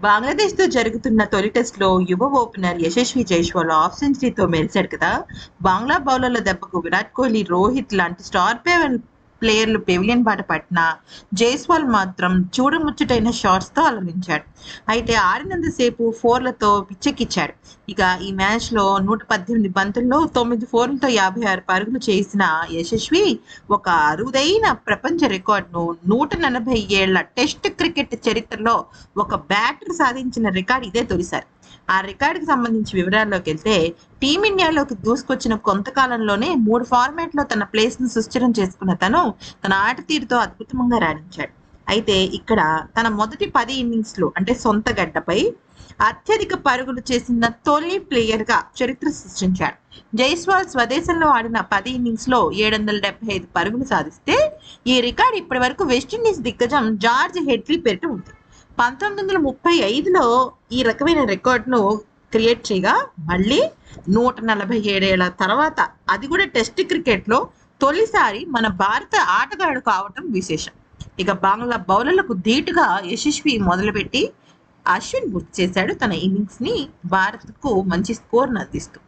బంగ్లాదేశ్తో జరుగుతున్న తొలి టెస్ట్లో యువ ఓపెనర్ యశస్వి జైస్వాల్ ఆఫ్ సెంచరీతో మెరిశాడు కదా. బంగ్లా బౌలర్ల దెబ్బకు విరాట్ కోహ్లీ రోహిత్ లాంటి స్టార్ పేవెన్ ప్లేయర్లు పెవిలియన్ బాట పట్టిన జైస్వాల్ మాత్రం చూడముచ్చటైన షాట్స్తో అలరించాడు. అయితే ఆడినంతసేపు ఫోర్లతో పిచ్చెక్కిచ్చాడు. ఇక ఈ మ్యాచ్లో నూట పద్దెనిమిది బంతుల్లో తొమ్మిది ఫోర్లతో యాభై ఆరు పరుగులు చేసిన యశస్వి ఒక అరుదైన ప్రపంచ రికార్డును నూట నలభై ఏళ్ళ టెస్ట్ క్రికెట్ చరిత్రలో ఒక బ్యాటర్ సాధించిన రికార్డు ఇదే తొలిసారి. ఆ రికార్డుకి సంబంధించి వివరాల్లోకి వెళ్తే టీమిండియాలోకి దూసుకొచ్చిన కొంతకాలంలోనే మూడు ఫార్మాట్లో తన ప్లేస్ను సుస్థిరం చేసుకున్న తను తన ఆట తీరుతో అద్భుతంగా రాణించాడు. అయితే ఇక్కడ తన మొదటి పది ఇన్నింగ్స్లో అంటే సొంత గడ్డపై అత్యధిక పరుగులు చేసిన తొలి ప్లేయర్గా చరిత్ర సృష్టించాడు. జైస్వాల్ స్వదేశంలో ఆడిన పది ఇన్నింగ్స్లో ఏడు వందల డెబ్బై ఐదు పరుగులు సాధిస్తే ఈ రికార్డు ఇప్పటి వరకు వెస్టిండీస్ దిగ్గజం జార్జ్ హెడ్లీ పేరిట ఉంది. పంతొమ్మిది వందల ముప్పై ఐదులో ఈ రకమైన రికార్డును క్రియేట్ చేయగా మళ్ళీ నూట నలభై ఏడేళ్ళ తర్వాత అది కూడా టెస్ట్ క్రికెట్లో తొలిసారి మన భారత ఆటగాడు కావటం విశేషం. ఇక బంగ్లా బౌలర్లకు ధీటుగా యశస్వి మొదలుపెట్టి అశ్విన్ గుర్తు చేశాడు తన ఇన్నింగ్స్ని భారత్కు మంచి స్కోర్ను అందిస్తూ.